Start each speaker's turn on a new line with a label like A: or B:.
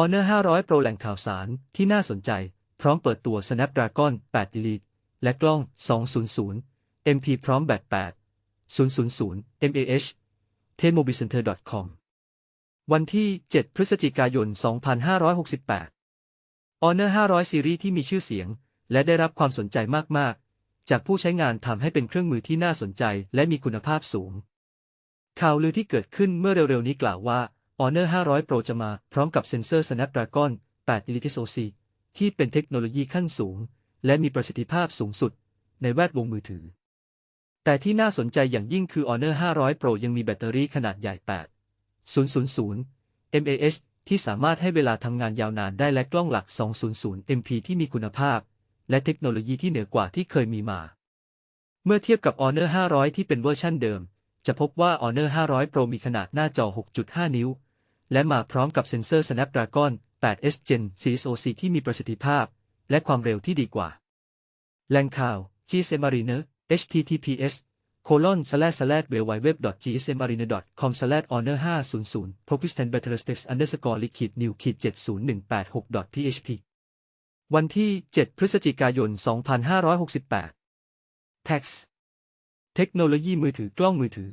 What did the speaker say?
A: Honor 500 Pro แหล่งข่าวสารที่น่าสนใจ พร้อมเปิดตัว Snapdragon 8 Elite และกล้อง 200 MP พร้อมแบต8 000 mAh t e m o b i c e n t e r c o m วันที่ 7 พฤศจิกายน 2568 Honor 500 ซีรีส์ที่มีชื่อเสียง และได้รับความสนใจมาก ๆ จากผู้ใช้งานทำให้เป็นเครื่องมือที่น่าสนใจและมีคุณภาพสูง ข่าวลือที่เกิดขึ้นเมื่อเร็ว ๆ นี้กล่าวว่า Honor 500 Pro จะมาพร้อมกับเซ็นเซอร์ Snapdragon 8 Elite SoC ที่เป็นเทคโนโลยีขั้นสูง และมีประสิทธิภาพสูงสุด ในแวดวงมือถือ แต่ที่น่าสนใจอย่างยิ่งคือ Honor 500 Pro ยังมีแบตเตอรี่ขนาดใหญ่ 8 000 mAh ที่สามารถให้เวลาทำงานยาวนานได้และกล้องหลัก 200 MP ที่มีคุณภาพ และเทคโนโลยีที่เหนือกว่าที่เคยมีมา เมื่อเทียบกับ Honor 500 ที่เป็นเวอร์ชั่นเดิม จะพบว่า Honor 500 Pro มีขนาดหน้าจอ 6.5 นิ้ว และมาพร้อมกับเซ็นเซอร์ Snapdragon 8S Gen 4 SoC ที่มีประสิทธิภาพ และความเร็วที่ดีกว่า แหล่งข่าว GSMariner https colon slash slash www.gsmariner.com slash honor 500 propystent battery underscore liquid new ขีด70186 php วันที่ 7 พฤศจิกายน 2568 Tax เทคโนโลยีมือถือกล้องมือถือ